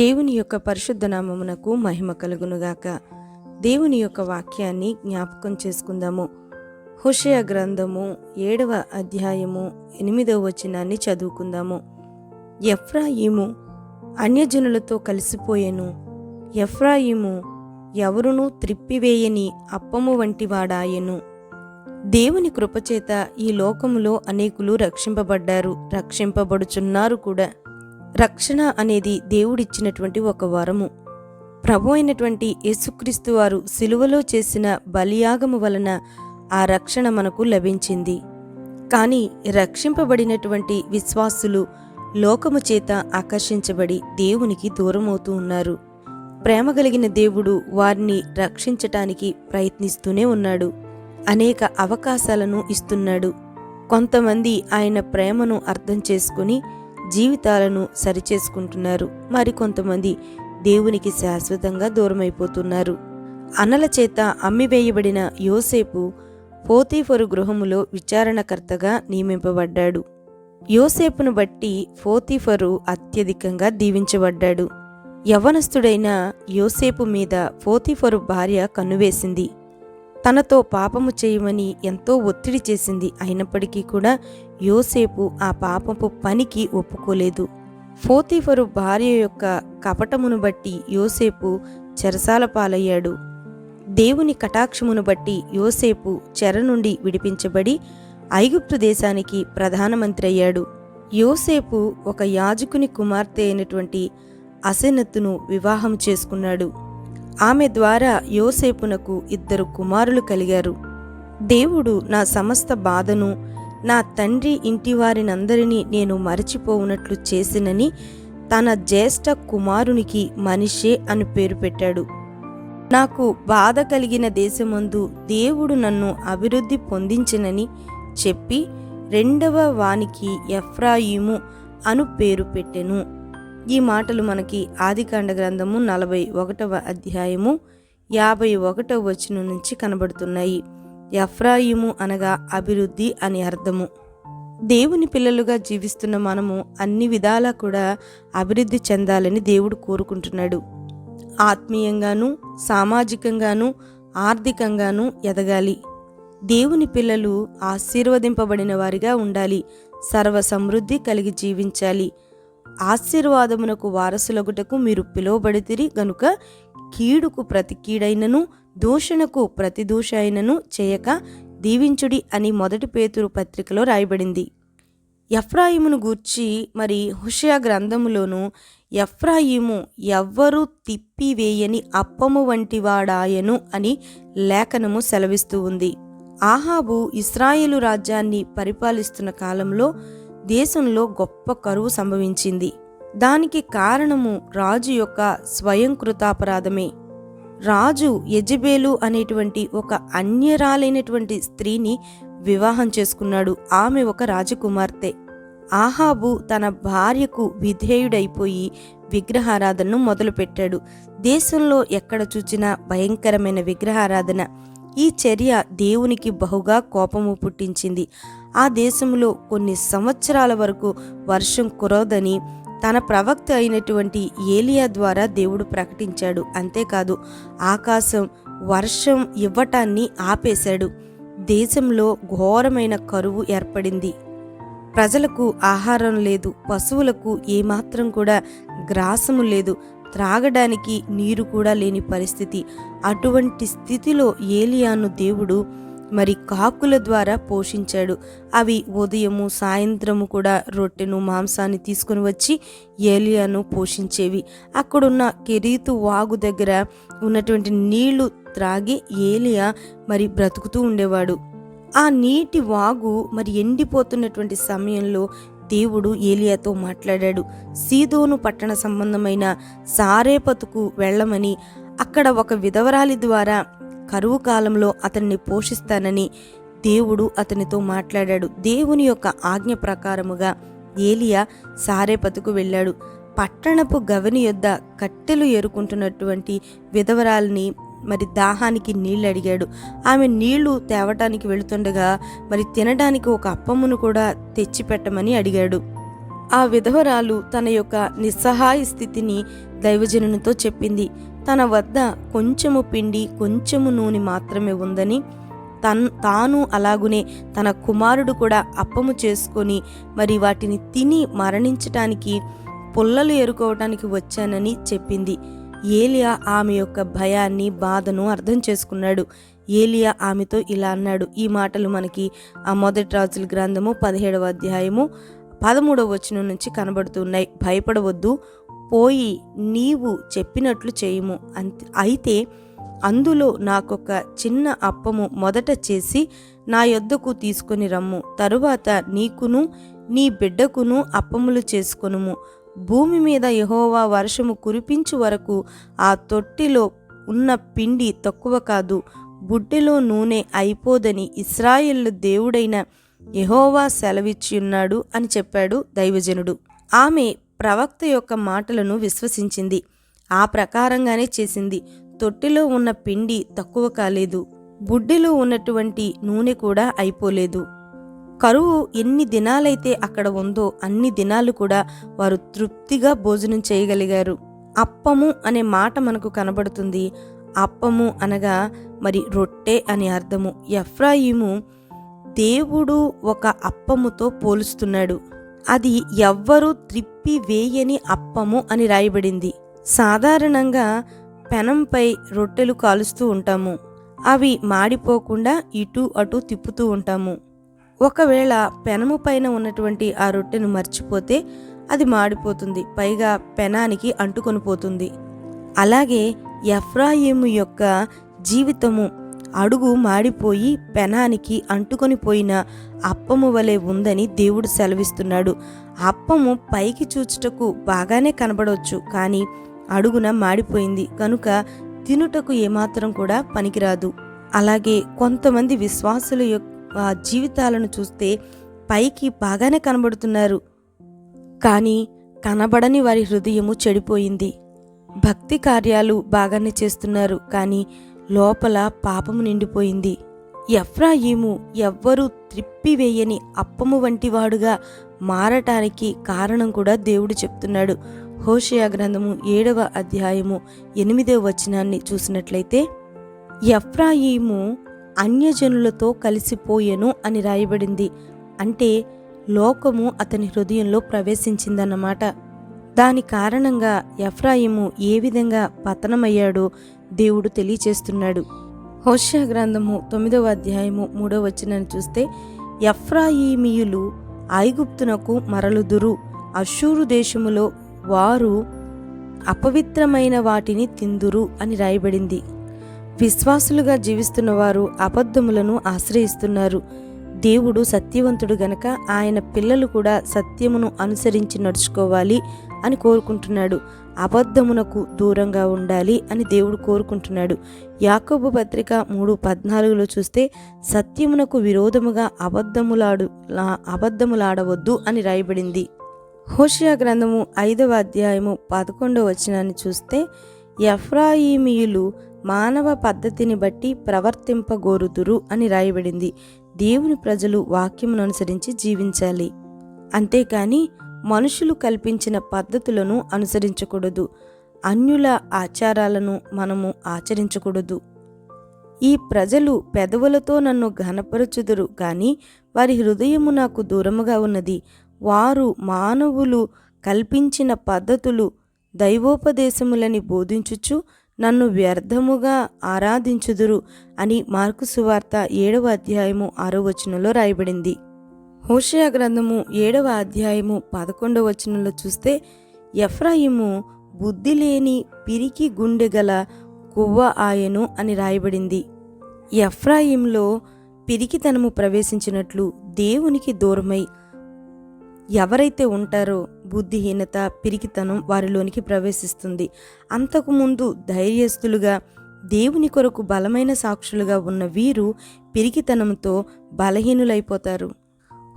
దేవుని యొక్క పరిశుద్ధ నామమునకు మహిమ కలుగునుగాక. దేవుని యొక్క వాక్యాన్ని జ్ఞాపకం చేసుకుందాము. హుషయ గ్రంథము ఏడవ అధ్యాయము ఎనిమిదవ వచనాన్ని చదువుకుందాము. ఎఫ్రాయిము అన్యజనులతో కలిసిపోయెను. ఎఫ్రాయిము ఎవరునూ త్రిప్పివేయని అప్పము వంటివాడాయెను దేవుని కృపచేత ఈ లోకములో అనేకులు రక్షింపబడ్డారు రక్షింపబడుచున్నారు కూడా. రక్షణ అనేది దేవుడిచ్చినటువంటి ఒక వరము. ప్రభు అయినటువంటి యేసుక్రీస్తు వారు సిలువలో చేసిన బలియాగము వలన ఆ రక్షణ మనకు లభించింది. కానీ రక్షింపబడినటువంటి విశ్వాసులు లోకము చేత ఆకర్షించబడి దేవునికి దూరమవుతూ ఉన్నారు. ప్రేమ కలిగిన దేవుడు వారిని రక్షించటానికి ప్రయత్నిస్తూనే ఉన్నాడు. అనేక అవకాశాలను ఇస్తున్నాడు. కొంతమంది ఆయన ప్రేమను అర్థం చేసుకుని జీవితాలను సరిచేసుకుంటున్నారు. మరికొంతమంది దేవునికి శాశ్వతంగా దూరమైపోతున్నారు. అనల చేత అమ్మివేయబడిన యోసేపు పోతీఫరు గృహములో విచారణకర్తగా నియమింపబడ్డాడు. యోసేపును బట్టి పోతీఫరు అత్యధికంగా దీవించబడ్డాడు. యవనస్తుడైన యోసేపు మీద పోతీఫరు భార్య కన్నువేసింది. తనతో పాపము చేయమని ఎంతో ఒత్తిడి చేసింది. అయినప్పటికీ కూడా యోసేపు ఆ పాపపు పనికి ఒప్పుకోలేదు. ఫోతీఫరు భార్య యొక్క కపటమును బట్టి యోసేపు చెరసాల పాలయ్యాడు. దేవుని కటాక్షమును బట్టి యోసేపు చెర నుండి విడిపించబడి ఐగుప్తు దేశానికి ప్రధానమంత్రి అయ్యాడు. యోసేపు ఒక యాజకుని కుమార్తె అయినటువంటి అసెనత్తును వివాహం చేసుకున్నాడు. ఆమె ద్వారా యోసేపునకు ఇద్దరు కుమారులు కలిగారు. దేవుడు నా సమస్త బాధను నా తండ్రి ఇంటి వారినందరినీ నేను మరచిపోవునట్లు చేసినని తన జ్యేష్ఠ కుమారునికి మనిషే అని పేరు పెట్టాడు. నాకు బాధ కలిగిన దేశమందు దేవుడు నన్ను అభివృద్ధి పొందించినని చెప్పి రెండవ వానికి ఎఫ్రాయిము అను పేరు పెట్టెను. ఈ మాటలు మనకి ఆదికాండ గ్రంథము నలభై ఒకటవ అధ్యాయము యాభై ఒకటవ వచనం నుంచి కనబడుతున్నాయి. ఎఫ్రాయిము అనగా అభివృద్ధి అని అర్థము. దేవుని పిల్లలుగా జీవిస్తున్న మనము అన్ని విధాలా కూడా అభివృద్ధి చెందాలని దేవుడు కోరుకుంటున్నాడు. ఆత్మీయంగాను సామాజికంగాను ఆర్థికంగాను ఎదగాలి. దేవుని పిల్లలు ఆశీర్వదింపబడిన వారిగా ఉండాలి. సర్వ సమృద్ధి కలిగి జీవించాలి. ఆశీర్వాదమునకు వారసులగుటకు మీరు పిలువబడితిరి. గనుక కీడుకు ప్రతి కీడైనను దూషణకు ప్రతి దూష అయినను చేయక దీవించుడి అని మొదటి పేతురు పత్రికలో రాయబడింది. ఎఫ్రాయిమును గూర్చి మరి హుషయా గ్రంథములోను ఎఫ్రాయిము ఎవ్వరూ తిప్పివేయని అప్పము వంటి వాడాయను అని లేఖనము సెలవిస్తూ ఉంది. ఆహాబు ఇస్రాయేలు రాజ్యాన్ని పరిపాలిస్తున్న కాలంలో దేశంలో గొప్ప కరువు సంభవించింది. దానికి కారణము రాజు యొక్క స్వయం కృతాపరాధమే రాజు యజబేలు అనేటువంటి ఒక అన్యరాలైనటువంటి స్త్రీని వివాహం చేసుకున్నాడు. ఆమె ఒక రాజకుమార్తె. ఆహాబు తన భార్యకు విధేయుడైపోయి విగ్రహారాధనను మొదలుపెట్టాడు. దేశంలో ఎక్కడ చూచినా భయంకరమైన విగ్రహారాధన. ఈ చర్య దేవునికి బహుగా కోపము పుట్టించింది. ఆ దేశంలో కొన్ని సంవత్సరాల వరకు వర్షం కురవదని తన ప్రవక్త అయినటువంటి ఏలియా ద్వారా దేవుడు ప్రకటించాడు. అంతేకాదు ఆకాశం వర్షం ఇవ్వటాన్ని ఆపేశాడు. దేశంలో ఘోరమైన కరువు ఏర్పడింది. ప్రజలకు ఆహారం లేదు పశువులకు ఏమాత్రం కూడా గ్రాసము లేదు త్రాగడానికి నీరు కూడా లేని పరిస్థితి. అటువంటి స్థితిలో ఏలియాను దేవుడు మరి కాకుల ద్వారా పోషించాడు. అవి ఉదయము సాయంత్రము కూడా రొట్టెను మాంసాన్ని తీసుకుని వచ్చి ఏలియాను పోషించేవి. అక్కడున్న కెరీతు వాగు దగ్గర ఉన్నటువంటి నీళ్ళు త్రాగి ఏలియా మరి బ్రతుకుతూ ఉండేవాడు. ఆ నీటి వాగు మరి ఎండిపోతున్నటువంటి సమయంలో దేవుడు ఏలియాతో మాట్లాడాడు. సీదోను పట్టణ సంబంధమైన సారేపతుకు వెళ్ళమని అక్కడ ఒక విధవరాలి ద్వారా కరువు కాలంలో అతన్ని పోషిస్తానని దేవుడు అతనితో మాట్లాడాడు. దేవుని యొక్క ఆజ్ఞ ప్రకారముగా ఏలియా సారేపతుకు వెళ్ళాడు. పట్టణపు గవని యొద్ద కట్టెలు ఎరుకుంటున్నటువంటి విధవరాల్ని మరి దాహానికి నీళ్ళు అడిగాడు. ఆమె నీళ్ళు తేవటానికి వెళుతుండగా మరి తినడానికి ఒక అప్పమును కూడా తెచ్చిపెట్టమని అడిగాడు. ఆ విధవరాలు తన యొక్క నిస్సహాయ స్థితిని దైవజనునితో చెప్పింది. తన వద్ద కొంచెము పిండి కొంచెము నూనె మాత్రమే ఉందని తన్ తాను అలాగునే తన కుమారుడు కూడా అప్పము చేసుకొని మరి వాటిని తిని మరణించటానికి పుల్లలు ఎరుకోవటానికి వచ్చానని చెప్పింది. ఏలియా ఆమె యొక్క భయాన్ని బాధను అర్థం చేసుకున్నాడు. ఏలియా ఆమెతో ఇలా అన్నాడు. ఈ మాటలు మనకి ఆ మొదటి రాజుల గ్రంథము పదిహేడవ అధ్యాయము పదమూడవ వచనం నుంచి కనబడుతున్నాయి భయపడవద్దు పోయి నీవు చెప్పినట్లు చేయుము. అయితే అందులో నాకొక చిన్న అప్పము మొదట చేసి నా యొద్దకు తీసుకొని రమ్ము. తరువాత నీకును నీ బిడ్డకును అప్పములు చేసుకొనుము. భూమి మీద యహోవా వర్షము కురిపించు వరకు ఆ తొట్టిలో ఉన్న పిండి తక్కువ కాదు. బుడ్డెలో నూనె అయిపోదని ఇస్రాయిల్ దేవుడైన యహోవా సెలవిచ్చియున్నాడు అని చెప్పాడు దైవజనుడు. ఆమె ప్రవక్త యొక్క మాటలను విశ్వసించింది. ఆ ప్రకారంగానే చేసింది. తొట్టిలో ఉన్న పిండి తక్కువ కాలేదు. బుడ్డిలో ఉన్నటువంటి నూనె కూడా అయిపోలేదు. కరువు ఎన్ని దినాలైతే అక్కడ ఉందో అన్ని దినాలు కూడా వారు తృప్తిగా భోజనం చేయగలిగారు. అప్పము అనే మాట మనకు కనబడుతుంది. అప్పము అనగా మరి రొట్టె అని అర్థము. ఎఫ్రాయిము దేవుడు ఒక అప్పముతో పోలుస్తున్నాడు. అది ఎవ్వరూ త్రిప్పి వేయని అప్పము అని రాయబడింది. సాధారణంగా పెనంపై రొట్టెలు కాలుస్తూ ఉంటాము. అవి మాడిపోకుండా ఇటు అటు తిప్పుతూ ఉంటాము. ఒకవేళ పెనము పైన ఉన్నటువంటి ఆ రొట్టెను మర్చిపోతే అది మాడిపోతుంది. పైగా పెనానికి అంటుకొని పోతుంది. అలాగే ఎఫ్రాయిము యొక్క జీవితము అడుగు మాడిపోయి పెనానికి అంటుకొని పోయిన అప్పము వలె ఉందని దేవుడు సెలవిస్తున్నాడు. అప్పము పైకి చూచుటకు బాగానే కనబడవచ్చు కానీ అడుగున మాడిపోయింది. కనుక తినుటకు ఏమాత్రం కూడా పనికిరాదు. అలాగే కొంతమంది విశ్వాసుల యొక్క జీవితాలను చూస్తే పైకి బాగానే కనబడుతున్నారు. కానీ కనబడని వారి హృదయము చెడిపోయింది. భక్తి కార్యాలు బాగానే చేస్తున్నారు కానీ లోపల పాపము నిండిపోయింది. ఎఫ్రాయిము ఎవ్వరూ త్రిప్పివేయని అప్పము వంటివాడుగా మారటానికి కారణం కూడా దేవుడు చెప్తున్నాడు. హోషయ గ్రంథము ఏడవ అధ్యాయము ఎనిమిదవ వచనాన్ని చూసినట్లయితే ఎఫ్రాయిము అన్యజనులతో కలిసిపోయెను అని రాయబడింది. అంటే లోకము అతని హృదయంలో ప్రవేశించిందన్నమాట. దాని కారణంగా ఎఫ్రాయిము ఏ విధంగా పతనమయ్యాడో దేవుడు తెలియచేస్తున్నాడు. హోషా గ్రంథము తొమ్మిదవ అధ్యాయము మూడవ వచనాన్ని చూస్తే ఎఫ్రాయిమీయులు ఐగుప్తునకు మరలుదురు. అశూరు దేశములో వారు అపవిత్రమైన వాటిని తిందురు అని రాయబడింది. విశ్వాసులుగా జీవిస్తున్న వారు అబద్ధములను ఆశ్రయిస్తున్నారు. దేవుడు సత్యవంతుడు గనక ఆయన పిల్లలు కూడా సత్యమును అనుసరించి నడుచుకోవాలి. అని కోరుకుంటున్నాడు. అబద్ధమునకు దూరంగా ఉండాలి అని దేవుడు కోరుకుంటున్నాడు. యాకోబు పత్రిక మూడు పద్నాలుగులో చూస్తే సత్యమునకు విరోధముగా అబద్ధములాడు అబద్ధములాడవద్దు అని రాయబడింది. హోషియా గ్రంథము ఐదవ అధ్యాయము పదకొండవ వచనాన్ని చూస్తే ఎఫ్రాయిమీయులు మానవ పద్ధతిని బట్టి ప్రవర్తింపగోరుదురు అని రాయబడింది. దేవుని ప్రజలు వాక్యమును అనుసరించి జీవించాలి. అంతేకాని మనుషులు కల్పించిన పద్ధతులను అనుసరించకూడదు. అన్యుల ఆచారాలను మనము ఆచరించకూడదు. ఈ ప్రజలు పెదవులతో నన్ను ఘనపరచుదురు కానీ వారి హృదయము నాకు దూరముగా ఉన్నది. వారు మానవులు కల్పించిన పద్ధతులు దైవోపదేశములని బోధించుచు నన్ను వ్యర్థముగా ఆరాధించుదురు అని మార్కు సువార్త ఏడవ అధ్యాయము ఆరో వచనంలో రాయబడింది. హోషయ గ్రంథము ఏడవ అధ్యాయము పదకొండవ వచనంలో చూస్తే ఎఫ్రాయిము బుద్ధి లేని పిరికి గుండె గల కొవ్వ ఆయను అని రాయబడింది. ఎఫ్రాయింలో పిరికితనము ప్రవేశించినట్లు దేవునికి దూరమై ఎవరైతే ఉంటారో బుద్ధిహీనత పిరికితనం వారిలోనికి ప్రవేశిస్తుంది. అంతకుముందు ధైర్యస్తులుగా దేవుని కొరకు బలమైన సాక్షులుగా ఉన్న వీరు పిరికితనంతో బలహీనులైపోతారు.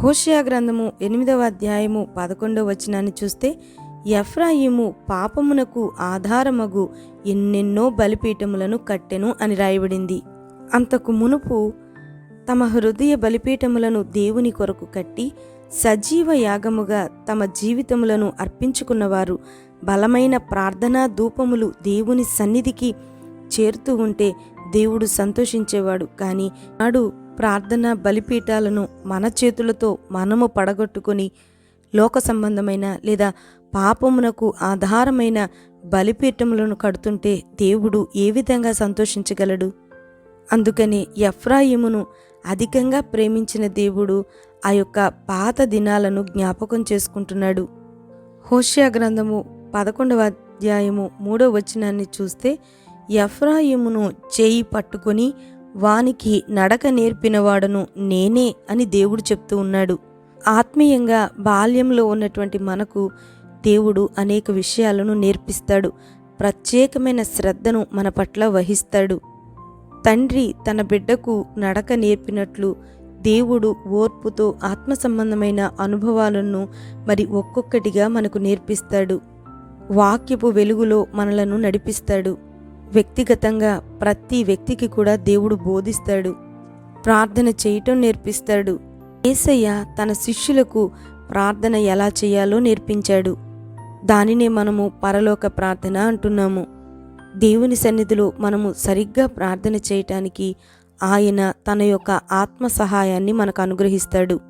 హోషియా గ్రంథము ఎనిమిదవ అధ్యాయము పదకొండవ వచనాన్ని చూస్తే ఎఫ్రాయిము పాపమునకు ఆధారమగు ఎన్నెన్నో బలిపీఠములను కట్టెను అని రాయబడింది. అంతకు మునుపు తమ హృదయ బలిపీఠములను దేవుని కొరకు కట్టి సజీవ యాగముగా తమ జీవితములను అర్పించుకున్నవారు బలమైన ప్రార్థనా ధూపములు దేవుని సన్నిధికి చేరుతూ ఉంటే దేవుడు సంతోషించేవాడు. కానీ నాడు ప్రార్థన బలిపీఠాలను మన చేతులతో మనము పడగొట్టుకొని లోక సంబంధమైన లేదా పాపమునకు ఆధారమైన బలిపీఠములను కడుతుంటే దేవుడు ఏ విధంగా సంతోషించగలడు? అందుకనే ఎఫ్రాయిమును అధికంగా ప్రేమించిన దేవుడు ఆ యొక్క పాత దినాలను జ్ఞాపకం చేసుకుంటున్నాడు. హోషియా గ్రంథము పదకొండవ అధ్యాయము మూడవ వచనాన్ని చూస్తే ఎఫ్రాయిమును చేయి పట్టుకొని వానికి నడక నేర్పినవాడను నేనే అని దేవుడు చెప్తూ ఉన్నాడు. ఆత్మీయంగా బాల్యంలో ఉన్నటువంటి మనకు దేవుడు అనేక విషయాలను నేర్పిస్తాడు. ప్రత్యేకమైన శ్రద్ధను మన పట్ల వహిస్తాడు. తండ్రి తన బిడ్డకు నడక నేర్పినట్లు దేవుడు ఓర్పుతో ఆత్మ సంబంధమైన అనుభవాలను మరి ఒక్కొక్కటిగా మనకు నేర్పిస్తాడు. వాక్యపు వెలుగులో మనలను నడిపిస్తాడు. వ్యక్తిగతంగా ప్రతి వ్యక్తికి కూడా దేవుడు బోధిస్తాడు. ప్రార్థన చేయటం నేర్పిస్తాడు. ఏసయ్య తన శిష్యులకు ప్రార్థన ఎలా చేయాలో నేర్పించాడు. దానినే మనము పరలోక ప్రార్థన అంటున్నాము. దేవుని సన్నిధిలో మనము సరిగ్గా ప్రార్థన చేయటానికి ఆయన తన యొక్క ఆత్మ సహాయాన్ని మనకు అనుగ్రహిస్తాడు.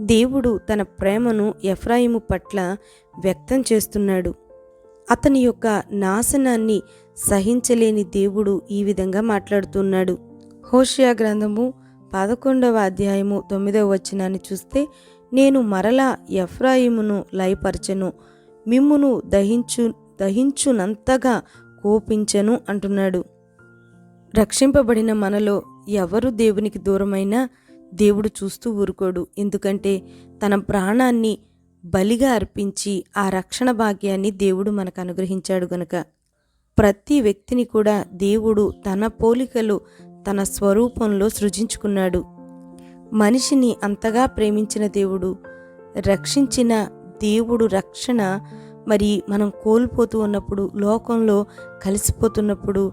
దేవుడు తన ప్రేమను ఎఫ్రాయిము పట్ల వ్యక్తం చేస్తున్నాడు. అతని యొక్క నాశనాన్ని సహించలేని దేవుడు ఈ విధంగా మాట్లాడుతున్నాడు. హోషియా గ్రంథము పదకొండవ అధ్యాయము తొమ్మిదవ వచనాన్ని చూస్తే నేను మరలా ఎఫ్రాయిమును లయపరచను మిమ్మును దహించు దహించునంతగా కోపించను అంటున్నాడు. రక్షింపబడిన మనలో ఎవరు దేవునికి దూరమైనా దేవుడు చూస్తూ ఊరుకోడు. ఎందుకంటే తన ప్రాణాన్ని బలిగా అర్పించి ఆ రక్షణ భాగ్యాన్ని దేవుడు మనకు అనుగ్రహించాడు గనుక. ప్రతి వ్యక్తిని కూడా దేవుడు తన పోలికలు తన స్వరూపంలో సృజించుకున్నాడు. మనిషిని అంతగా ప్రేమించిన దేవుడు రక్షించిన దేవుడు రక్షణ మరి మనం కోల్పోతూ ఉన్నప్పుడు లోకంలో కలిసిపోతున్నప్పుడు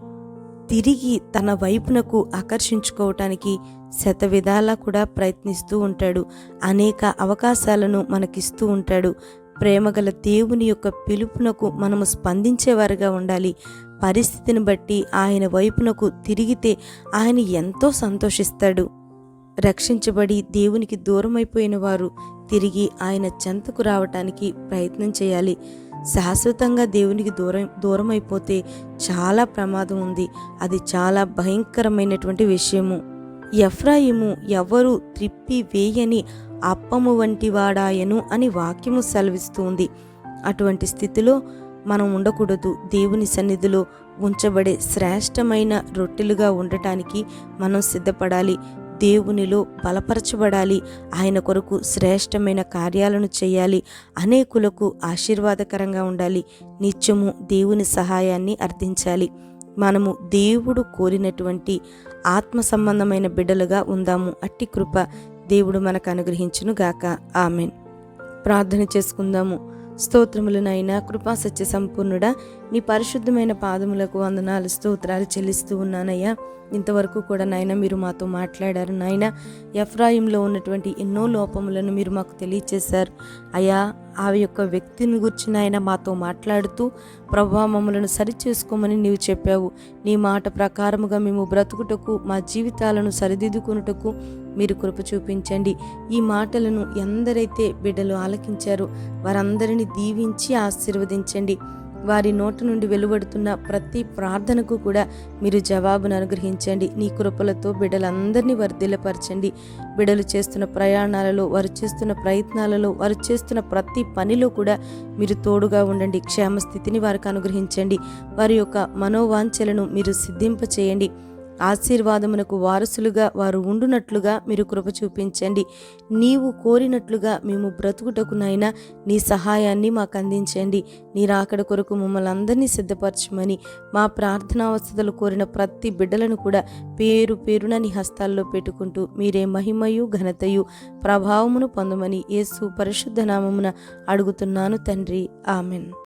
తిరిగి తన వైపునకు ఆకర్షించుకోవటానికి శత విధాలా కూడా ప్రయత్నిస్తూ ఉంటాడు. అనేక అవకాశాలను మనకిస్తూ ఉంటాడు. ప్రేమగల దేవుని యొక్క పిలుపునకు మనము స్పందించేవారుగా ఉండాలి. పరిస్థితిని బట్టి ఆయన వైపునకు తిరిగితే ఆయన ఎంతో సంతోషిస్తాడు. రక్షించబడి దేవునికి దూరమైపోయిన వారు తిరిగి ఆయన చెంతకు రావటానికి ప్రయత్నం చేయాలి. శాశ్వతంగా దేవునికి దూరం దూరం అయిపోతే చాలా ప్రమాదం ఉంది. అది చాలా భయంకరమైనటువంటి విషయము. ఎఫ్రాయిము ఎవరు త్రిప్పి వేయని అప్పము వంటి వాడాయను అని వాక్యము సెలవిస్తుంది. అటువంటి స్థితిలో మనం ఉండకూడదు. దేవుని సన్నిధిలో ఉంచబడే శ్రేష్టమైన రొట్టెలుగా ఉండటానికి మనం సిద్ధపడాలి. దేవునిలో బలపరచబడాలి. ఆయన కొరకు శ్రేష్టమైన కార్యాలను చేయాలి. అనేకులకు ఆశీర్వాదకరంగా ఉండాలి. నిత్యము దేవుని సహాయాన్ని అర్థించాలి మనము దేవుడు కోరినటువంటి ఆత్మ సంబంధమైన బిడ్డలుగా ఉందాము. అట్టి కృప దేవుడు మనకు అనుగ్రహించును గాక. ఆమెన్. ప్రార్థన చేసుకుందాము. స్తోత్రములనైనా కృపా సత్య సంపూర్ణుడా నీ పరిశుద్ధమైన పాదములకు వందనాలు స్తోత్రాలు చెల్లిస్తూ ఉన్నానయ్యా. ఇంతవరకు కూడా నాయన మీరు మాతో మాట్లాడారు. నాయన ఎఫ్రాయింలో ఉన్నటువంటి ఎన్నో లోపములను మీరు మాకు తెలియచేశారు. అయా ఆ యొక్క వ్యక్తిని గురించి నాయన మాతో మాట్లాడుతూ ప్రభా మమ్మలను సరిచేసుకోమని నీవు చెప్పావు. నీ మాట ప్రకారముగా మేము బ్రతుకుటకు మా జీవితాలను సరిదిద్దుకునుటకు మీరు కృప చూపించండి. ఈ మాటలను ఎందరైతే బిడ్డలు ఆలకించారో వారందరిని దీవించి ఆశీర్వదించండి. వారి నోటి నుండి వెలువడుతున్న ప్రతి ప్రార్థనకు కూడా మీరు జవాబును అనుగ్రహించండి. నీ కృపలతో బిడ్డలందరినీ వర్ధిల్లపరచండి బిడ్డలు చేస్తున్న ప్రయాణాలలో వారు చేస్తున్న ప్రయత్నాలలో వారు చేస్తున్న ప్రతి పనిలో కూడా మీరు తోడుగా ఉండండి. క్షేమస్థితిని వారికి అనుగ్రహించండి. వారి యొక్క మనోవాంఛలను మీరు సిద్ధింప చేయండి ఆశీర్వాదమునకు వారసులుగా వారు ఉండునట్లుగా మీరు కృప చూపించండి. నీవు కోరినట్లుగా మేము బ్రతుకుటకునైనా నీ సహాయాన్ని మాకు అందించండి. నీ రాకడ కొరకు మమ్మల్ని అందరినీ సిద్ధపరచమని మా ప్రార్థనా వసతులు కోరిన ప్రతి బిడ్డలను కూడా పేరు పేరున నీ హస్తాల్లో పెట్టుకుంటూ మీరే మహిమయు ఘనతయు ప్రభావమును పొందమని యేసు పరిశుద్ధ నామమున అడుగుతున్నాను తండ్రి. ఆమెన్.